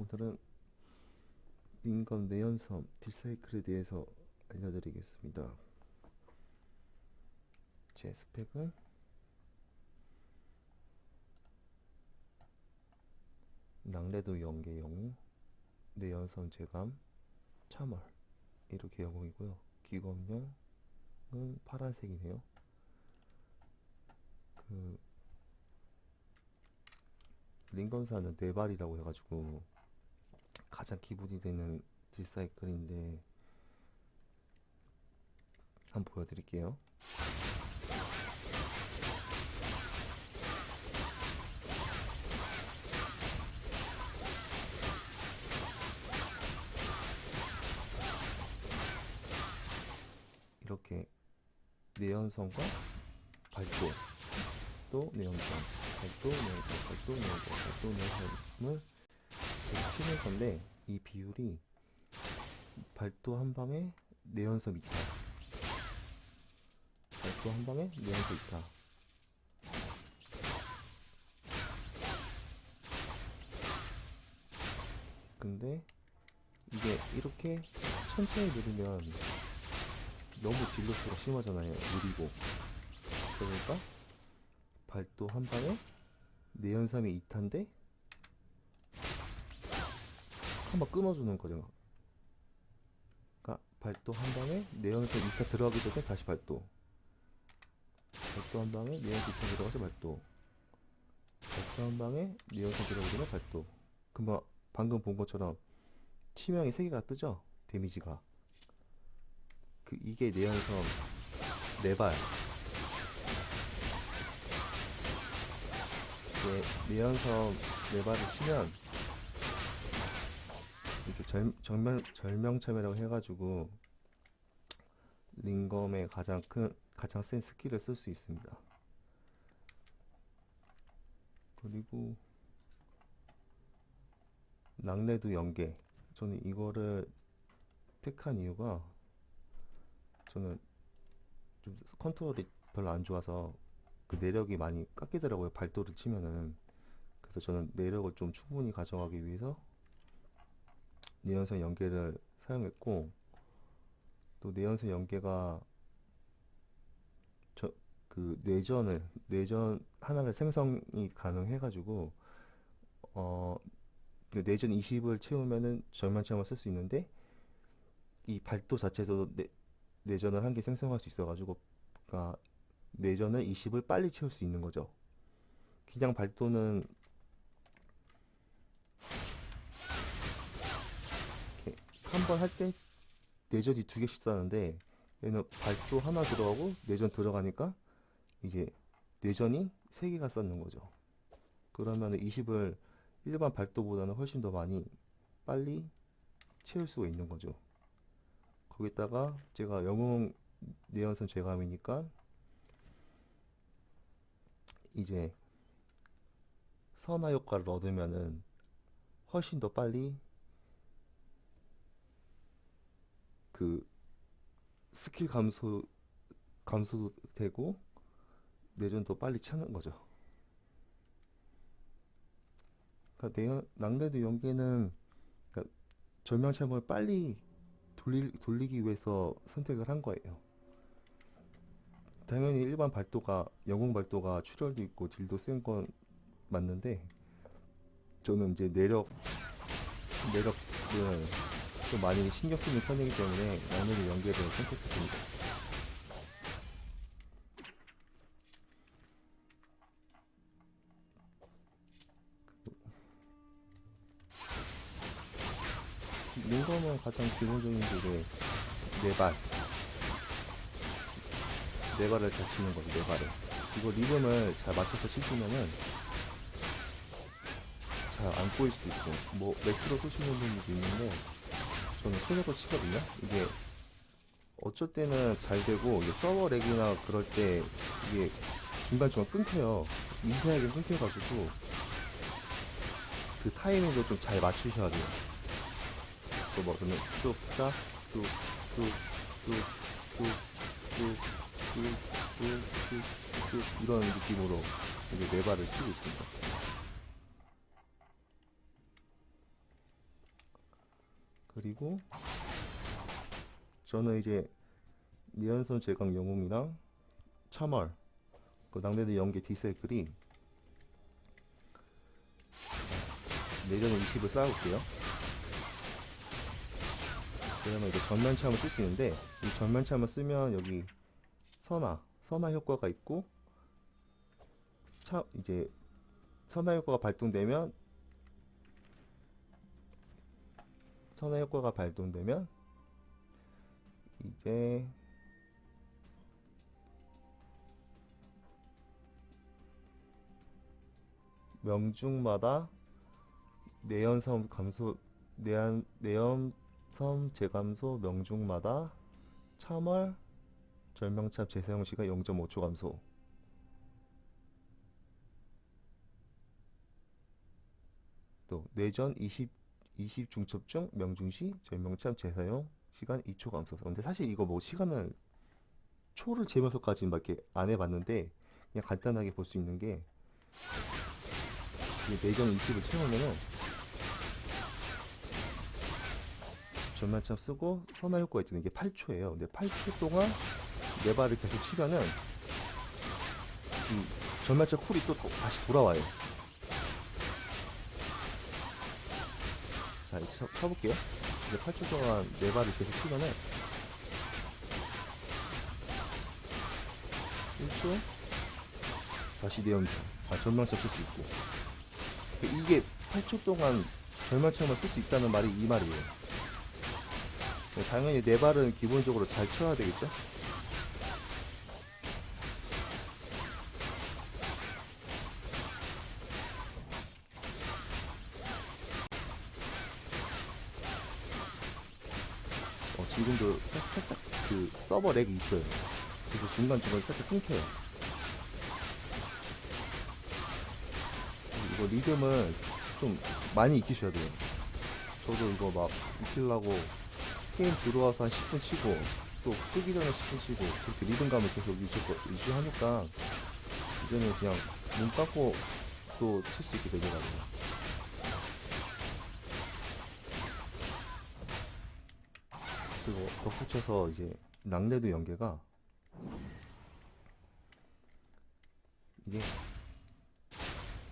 오늘은 민건 내연섬 딜사이클에 대해서 알려드리겠습니다. 제 스펙은 낭레도 연계 영웅, 내연섬 제감, 참월 이렇게 영웅이고요. 기검령은 파란색이네요. 그 링건사는 네 발이라고 해가지고 가장 기본이 되는 딜사이클인데 한번 보여드릴게요. 이렇게 내연성과 발도 또 내연성 발도 내연성 발도 내연성 발도 내연성을 치는 건데 이 비율이 발도 한 방에 내연성 있다 발도 한 방에 내연성 있다 근데 이게 이렇게 천천히 누르면 너무 딜로스가 심하잖아요. 느리고. 그러니까 발도 한 방에 내연삼이 2타인데 한번 끊어주는 거죠. 그러니까 발도 한 방에 내연삼 2타 들어가기 전에 다시 발도. 발도 한 방에 내연삼 2타 들어가서 발도. 발도 한 방에 내연삼 들어가기 전에 발도. 금방 방금 본 것처럼 치명이 3개가 뜨죠? 데미지가. 그 이게 네발 이게 내연섬 네발을 치면 절, 정명, 절명참이라고 해가지고 링검의 가장 큰 가장 센 스킬을 쓸 수 있습니다 그리고 랑레드 연계 저는 이거를 택한 이유가 저는 좀 컨트롤이 별로 안 좋아서 그 내력이 많이 깎이더라고요. 발도를 치면은. 그래서 저는 내력을 좀 충분히 가져가기 위해서 내연선 연계를 사용했고 또 내연선 연계가 저그 내전을 내전 하나를 생성이 가능해 가지고 어그 내전 20을 채우면은 절만체험을 쓸 수 있는데 이 발도 자체도 내, 내전을 한 개 생성할 수 있어 가지고 그러니까 내전을 20을 빨리 채울 수 있는 거죠. 그냥 발도는 한 번 할 때 내전이 두 개씩 쌓는데 얘는 발도 하나 들어가고 내전 들어가니까 이제 내전이 세 개가 쌓는 거죠. 그러면 20을 일반 발도보다는 훨씬 더 많이 빨리 채울 수가 있는 거죠. 거기다가 제가 영웅 내연선 제감이니까 이제 선화 효과를 얻으면은 훨씬 더 빨리 그 스킬 감소 감소도 되고 내전도 빨리 차는 거죠. 그러니까 낭레드 연계는 그러니까 절명체험을 빨리 돌리, 돌리기 위해서 선택을 한 거예요. 당연히 일반 발도가 영웅 발도가 출혈도 있고 딜도 센 건 맞는데 저는 이제 내력 내력을 좀 많이 신경 쓰는 편이기 때문에 양면의 연계를 선택했습니다. 링검은 가장 기본적인 게 네 발. 네 발을 잘 치는 거죠, 네 발을. 이거 리듬을 잘 맞춰서 치시면은 잘 안 꼬일 수도 있고, 뭐, 매트로 쏘시는 분들도 있는데, 저는 손으로 치거든요. 이게 어쩔 때는 잘 되고 이게 서버 렉이나 그럴 때 이게 중간중간 끊겨요. 인터넷이 끊겨가지고 그 타이밍도 좀 잘 맞추셔야 돼요. 또 뭐 저는 뚝딱 뚝뚝뚝뚝뚝뚝뚝 이런 느낌으로 이제 네 발을 치고 있습니다. 그리고 저는 이제 니연선 제강 영웅이랑 참얼 그 낭대드 연계 디사이클이 내전에 20을 쌓아볼게요. 그러면 이제 전면참을 쓸수 있는데 이 전면참을 쓰면 여기 선화 선화 효과가 있고 차 이제 선화 효과가 발동되면 선화 효과가 발동되면 이제 명중마다 내연섬 감소 내연 내연섬 재감소 명중마다 참월 절명참 재사용 시간 0.5초 감소. 또 내전 20 20 중첩 중 명중시 절명참 재사용 시간 2초 감소. 근데 사실 이거 뭐 시간을 초를 재면서까지밖에 안 해봤는데 그냥 간단하게 볼 수 있는 게 이게 내전 20을 채우면은 전면참 쓰고 선화 효과 있잖아요. 이게 8초예요. 근데 8초 동안 네 발을 계속 치면은 이 전면참 쿨이 또 더- 다시 돌아와요. 자, 이제 쳐, 쳐볼게요. 이제 8초 동안 네 발을 계속 치면은 1초 다시 내연장 아, 전망차 쓸수 있고 이게 8초 동안 절망창을 쓸수 있다는 말이 이 말이에요. 네, 당연히 네 발은 기본적으로 잘 쳐야 되겠죠? 지금도 살- 살짝 그 서버 렉이 있어요. 그래서 중간중간 살짝 끊겨요. 이거 리듬을 좀 많이 익히셔야 돼요. 저도 이거 막 익히려고 게임 들어와서 한 10분 치고 또 끄기 전에 10분 치고 그렇게 리듬감을 계속 유지, 유지하니까 이제는 그냥 눈 감고 또 칠 수 있게 되더라고요. 그리고 덧붙여서 이제 낙뢰도 연계가 이게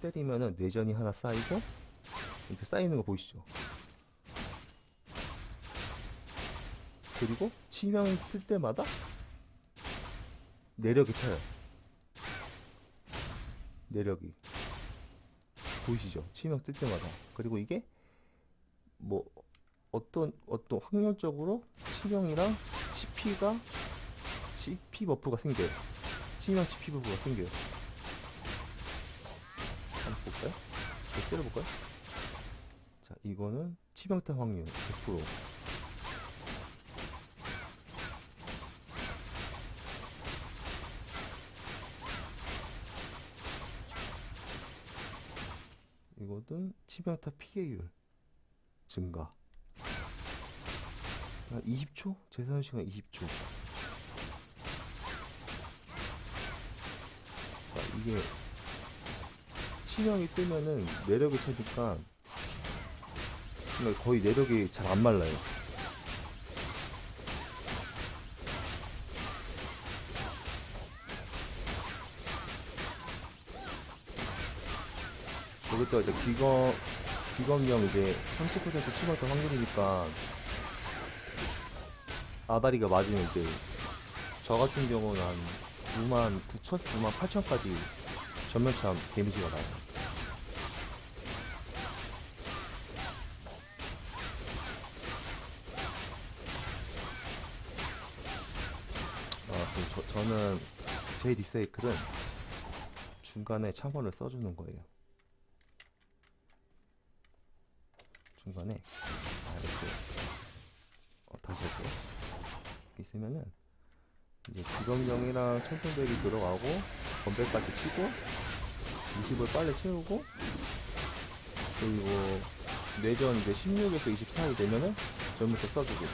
때리면은 내전이 하나 쌓이고 이제 쌓이는 거 보이시죠? 그리고 치명 쓸 때마다 내력이 차요. 내력이 보이시죠? 치명 쓸 때마다 그리고 이게 뭐 어떤 어떤 확률적으로 치명이랑 치피가 치피 버프가 생겨요. 치명 치피 버프가 생겨요. 한번 볼까요? 이거 때려볼까요? 자, 이거는 치명타 확률 100%. 이거는 치명타 피해율 증가. 아, 20초? 재산 시간 20초. 자, 이게 치명이 뜨면은 내력이 차니까 거의 내력이 잘 안 말라요. 여기다 이제 기검 기검령 이제 30% 치명타 확률이니까 아다리가 맞으면 이제 저 같은 경우는 한 9만 9천, 9만 8천까지 전면참 데미지가 나요. 아, 그 저, 저는 제 디사이클은 중간에 참원을 써주는 거예요. 중간에 아, 이렇게 어, 다시 할게요. 있으면은 이제 기검령이랑 천둥백이 들어가고 건배까지 치고 20을 빨리 채우고 그리고 내전 이제 16에서 20 사이 되면은 전부터 써주고.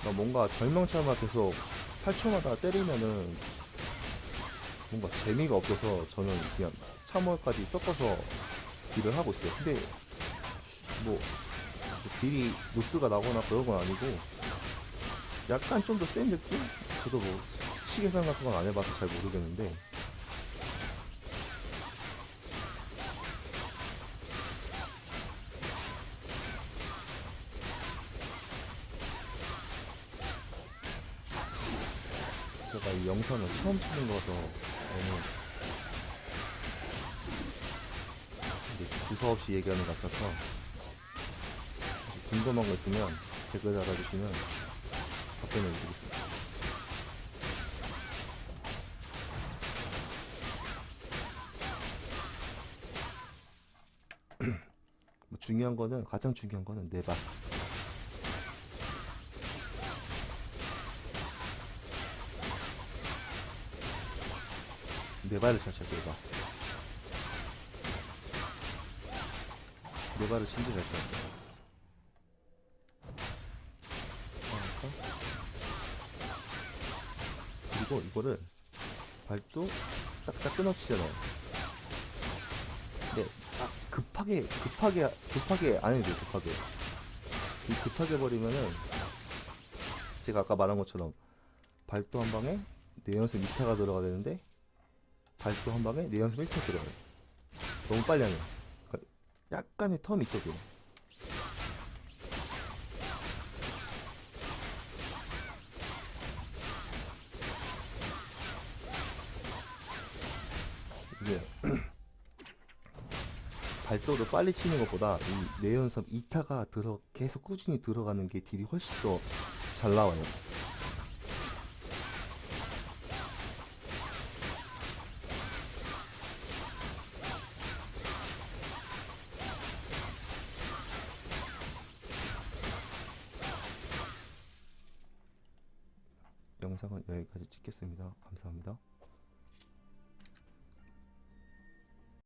그러니까 뭔가 절명차만 계속 8초마다 때리면은 뭔가 재미가 없어서 저는 그냥 참월까지 섞어서 딜을 하고 있어요. 근데 뭐 딜이 노스가 나거나 그런 건 아니고 약간 좀 더 센 느낌? 저도 뭐 시계산 같은 건 안 해봐서 잘 모르겠는데 제가 이 영상을 처음 찍는 거라서 너무 이제 두서없이 얘기하는 것 같아서 궁금한 거 있으면 댓글 달아주시면 답변을 드리겠습니다. 뭐 중요한 거는 가장 중요한 거는 내 발. 내 발을 잘 쳐야 돼, 내 발. 내 발을 진짜 잘 쳐야 돼. 아, 그리고 이거를 발도 딱딱 끊어치잖아요. 근데 딱 급하게 급하게 급하게 안 해도 돼요. 급하게 이 급하게 버리면은 제가 아까 말한 것처럼 발도 한 방에 내 연습 2타가 들어가야 되는데 발도 한 방에 내 연습 1타 들어가요. 너무 빨리 하면 그러니까 약간의 텀이 있어도 이게 발도를 빨리 치는 것보다 이 내연섭 2타가 들어 계속 꾸준히 들어가는 게 딜이 훨씬 더 잘 나와요.